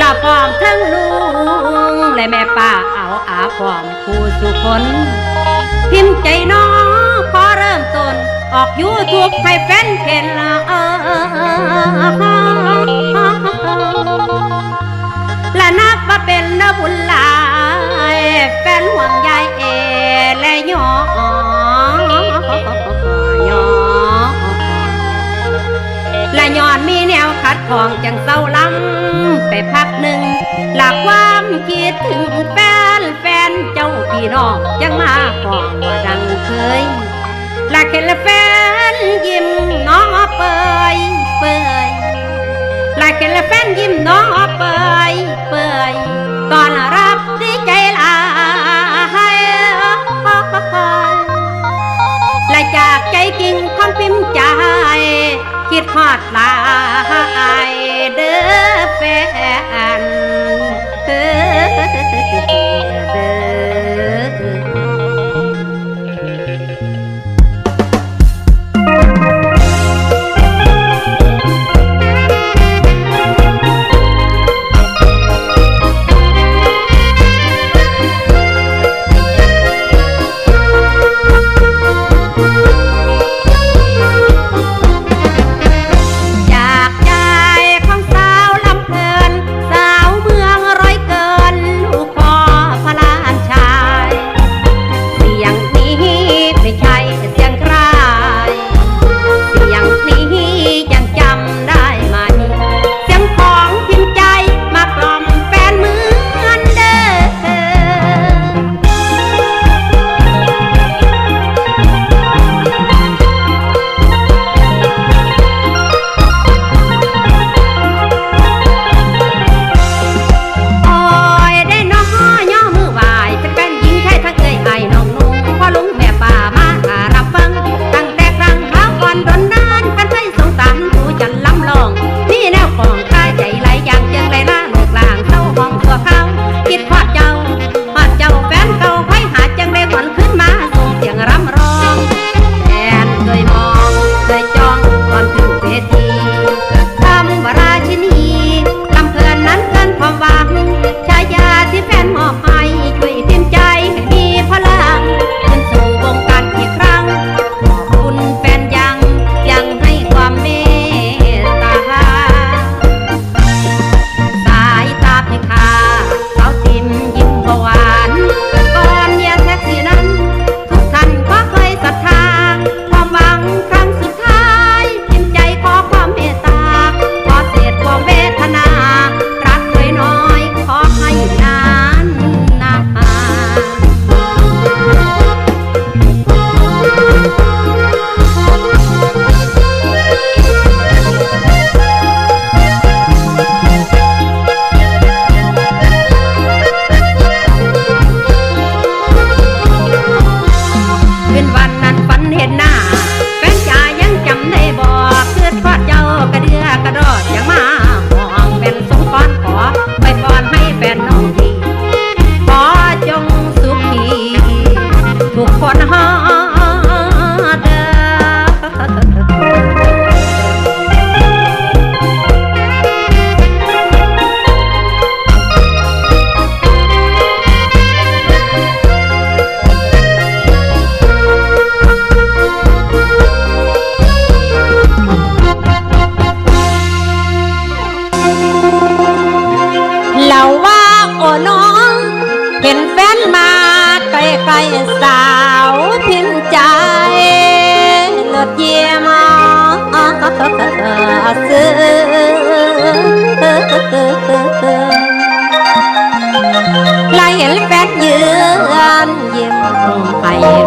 ลาพร้อมทั้งลุงและแม่ป้าเอาอาพร้อมคู่สุขนพิมพ์ใจน้องขอเริ่มต้น ออกยูทุกให้แฟนเพจละ ของจังเศร้าล้ำไปพักหนึ่ง หลักความคิดถึงแฟนแฟนเจ้าพี่น้องจังมาก่องว่าดังเคยหลักเห็นแฟนยิ้มน้องเปยเปยหลักเห็นแฟนยิ้มน้องเปยเปยตอนรับดีใจลายและจากใจจริงคำพิมพ์ใจคิดทอดลา ไอเด้อแฟน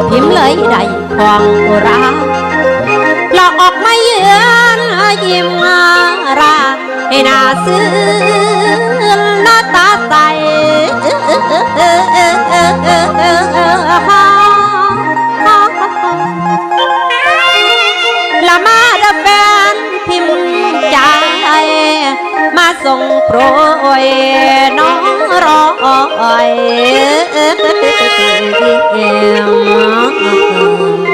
พิมเลยได้ความราณหลอกออกมาเยือนยิ้มราให้น่าซื้อหน้าตาใส សងប្រយនងរយអឺអឺអឺអឺអឺ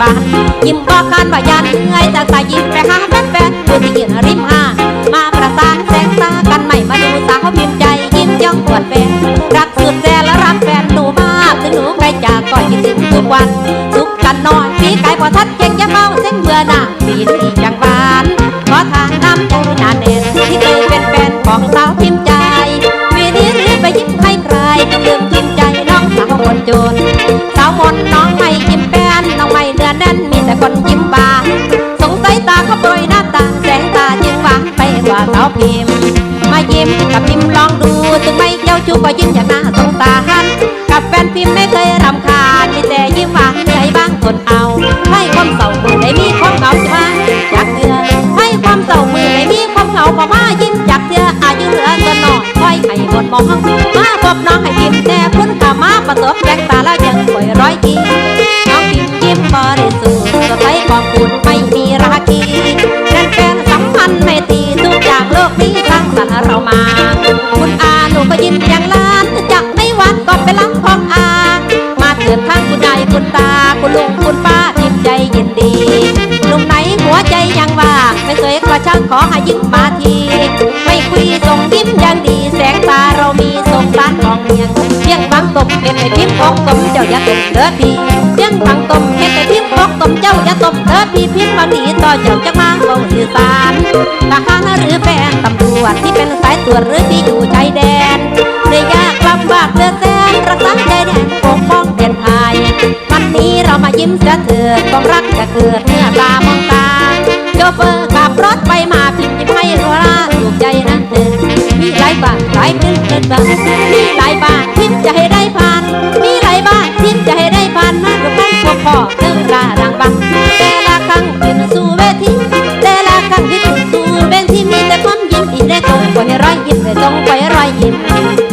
บานยิ้มบอกการว่ายันเหนื่อยจากสายยิ้มไปหาแฟนๆผู้ที่ยืนริมหามาประสานแสงตากันใหม่มาดูสาวพิมพ์ใจยิ้มย่องกวดแฟนรักสุดแสนและรักแฟนหนูมากถึงหนูไกลจากก็คิดถึงทุกวันสุขกันนอนปีไก่พอทัดเก่งยาเมาเส้นเบื่อหน้าปีนี้จังหวานขอทานน้ำใจนาแน่นที่เคยเป็นแฟนของสาวพิมพ์ จูก็ยิ้มอย่างน่าสงสารกับแฟนพิมพ์ไม่เคยรำคาญมีแต่ยิ้มหวานใจบ้างทนเอา ให้ความเศร้ามือได้มีความเหงาจะมาจากเธอให้ความเศร้ามือได้มีความเหงาพอมายิ้มจากเธออายุเหลือเกินนอยคอยให้หมดมองมาพบน้องให้พิมแต่พ้นขามาประสบแรงตาแล้วยังป่วยร้อยทีน้องพิมยิ้มบริสุทธิ์สดใสขอบคุณไม่มีราคี เรามา คุณอาหนูก็ยิ้มอย่างล้านจากไม่หวานก็เป็นรักของอา มาเกิดทั้งคุณยายคุณตา คุณลุงคุณป้าทิมใจยินดีหนุ่มไหนหัวใจยังว่างไม่เคยกระช่างขอให้ยิ้มมาที ไม่คุยส่งยิ้มอย่างดีแสงตาเรามีสงสารของเมียงเพียงบางตมเห็นในพิมพ์ของตมเจ้าอย่าตมเด้อพี่เพียงบางตมเห็นในพิมพ์ของตมเจ้าอย่าตมเด้อพี่พิมพ์บางดีต่อเจ้าจะมาเบาสื่อสารทหารหรือแฟนตำ วจที่เป็นสายตรวจหรือที่อยู่ชายแดนเหนื่อยยากลำบากเหลือแสนรักษาใจแดนปกป้องแดนไทยวันนี้เรามายิ้มเสียเถิดความรักจะเกิดเมื่อตามองตาโชเฟอร์ขับรถไปมาพิมพ์ยิ้มให้รัวราถูกใจนะเธอมีหลายบ้านหลายเมืองเกินบ้านมีหลายบ้านพิมจะให้ได้ผ่าน มีหลายบ้านพิมจะให้ได้ผ่านมาดูกันพวกพ่อเรื่องราดังบัง รั้งที่ขึ้นสู่เวทีมีแต่จ้อีกได้ตรอยยิ้มได้ตรงไปรอยยิ้ม